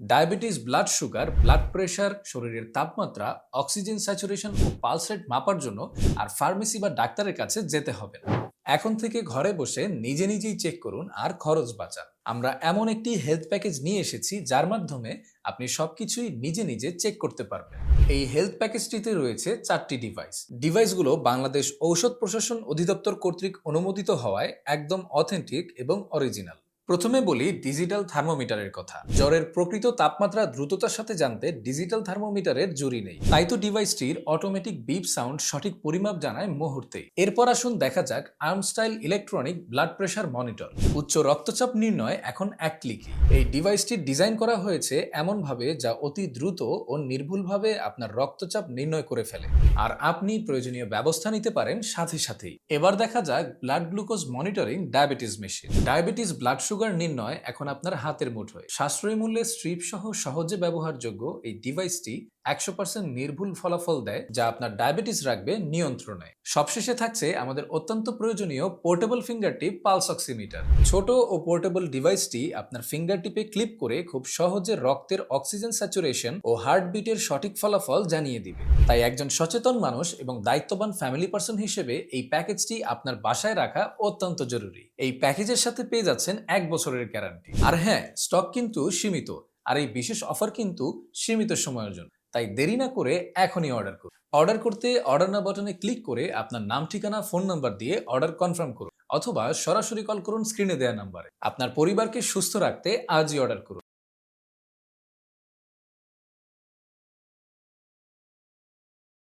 Diabetes blood sugar blood pressure শরীরের তাপমাত্রা oxygen saturation ও পালস রেট মাপার জন্য আর ফার্মেসি বা ডাক্তারের কাছে যেতে হবে না। এখন থেকে ঘরে বসে নিজে নিজেই চেক করুন আর খরচ বাঁচান। আমরা এমন একটি হেলথ প্যাকেজ নিয়ে এসেছি যার মাধ্যমে আপনি সবকিছুই নিজে নিজে চেক করতে পারবেন। এই হেলথ প্যাকেজটিতে রয়েছে চারটি ডিভাইস ডিভাইসগুলো বাংলাদেশ ঔষধ প্রশাসন অধিদপ্তর কর্তৃক অনুমোদিত হওয়ায় একদম অথেন্টিক এবং অরিজিনাল প্রথমে বলি ডিজিটাল থার্মোমিটারের কথা। জ্বরের প্রকৃত তাপমাত্রা দ্রুততার সাথে জানতে ডিজিটাল থার্মোমিটারের জুরি নেই। তাই তো ডিভাইসটির অটোমেটিক বিপ সাউন্ড সঠিক পরিমাপ জানায় মুহূর্তেই। এরপর আসুন দেখা যাক arm style electronic blood pressure monitor. উচ্চ রক্তচাপ নির্ণয় এখন এক ক্লিকে এই ডিভাইসটি ডিজাইন করা হয়েছে এমনভাবে যা অতি দ্রুত ও নির্ভুলভাবে আপনার রক্তচাপ নির্ণয় করে ফেলে। আর আপনি প্রয়োজনীয় ব্যবস্থা নিতে পারেন সাথে সাথেই। এবার দেখা যাক blood glucose monitoring diabetes machine. Diabetes blood sugar নির্ণয় এখন আপনার হাতের মুঠোয়। সাশ্রয়ী মূল্যে স্ট্রিপ সহ সহজে ব্যবহারযোগ্য এই ডিভাইসটি একশো পার্সেন্ট নির্ভুল ফলাফল দেয় যা আপনার ডায়াবেটিস রাখবে নিয়ন্ত্রণে। সবশেষে থাকছে আমাদের অত্যন্ত প্রয়োজনীয় portable finger tip pulse oximeter. ছোট ও পোর্টেবল ডিভাইসটি আপনার ফিঙ্গার টিপে ক্লিপ করে খুব সহজে রক্তের অক্সিজেন স্যাচুরেশন ও হার্টবিটের সঠিক ফলাফল জানিয়ে দিবে। তাই একজন সচেতন মানুষ এবং দায়িত্ববান ফ্যামিলি পার্সন হিসেবে এই প্যাকেজটি আপনার বাসায় রাখা অত্যন্ত জরুরি। এই প্যাকেজের সাথে পেয়ে যাচ্ছেন এক বছরের গ্যারান্টি। আর হ্যাঁ স্টক কিন্তু সীমিত। আর এই বিশেষ অফার কিন্তু সীমিত সময়ের জন্য। তাই দেরি না করে এখনই অর্ডার করুন। অর্ডার করতে অর্ডার না বাটনে ক্লিক করে আপনার নাম, ঠিকানা ফোন নাম্বার দিয়ে অর্ডার কনফার্ম করুন। অথবা সরাসরি কল করুন স্ক্রিনে দেওয়া নাম্বারে আপনার পরিবারকে সুস্থ রাখতে আজই অর্ডার করুন।